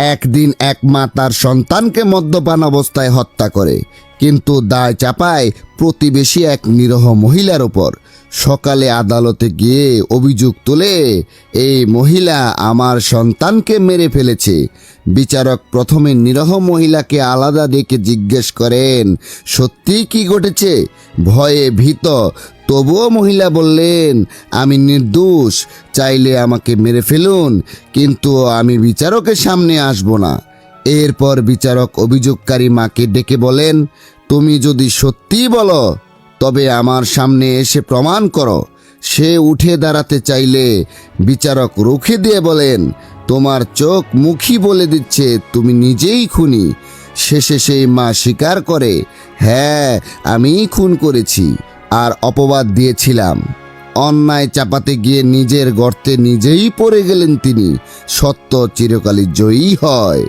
একদিন এক মা তার সন্তানকে মদ্যপান অবস্থায় হত্যা করে। কিন্তু দায় চাপায় প্রতিবেশী এক নিরহ মহিলার ওপর সকালে আদালতে গিয়ে অভিযোগ তুলে, এই মহিলা আমার সন্তানকে মেরে ফেলেছে। বিচারক প্রথমে নিরহ মহিলাকে আলাদা দেখে জিজ্ঞেস করেন সত্যি কি ঘটেছে? ভয়ে ভীত তবুও মহিলা বললেন, আমি নির্দোষ, চাইলে আমাকে মেরে ফেলুন, কিন্তু আমি বিচারকের সামনে আসব না। এরপর বিচারক অভিযোগকারী মাকে ডেকে বলেন, তুমি যদি সত্যিই বলো, তবে আমার সামনে এসে প্রমাণ করো। সে উঠে দাঁড়াতে চাইলে বিচারক রুখে দিয়ে বলেন, তোমার চোখ মুখী বলে দিচ্ছে, তুমি নিজেই খুনি। শেষে সেই মা স্বীকার করে হ্যাঁ আমিই খুন করেছি। আর অপবাদ দিয়েছিলাম। অন্যায় চাপাতে গিয়ে নিজের গর্তে নিজেই পড়ে গেলেন তিনি। সত্য চিরকালই জয়ী হয়।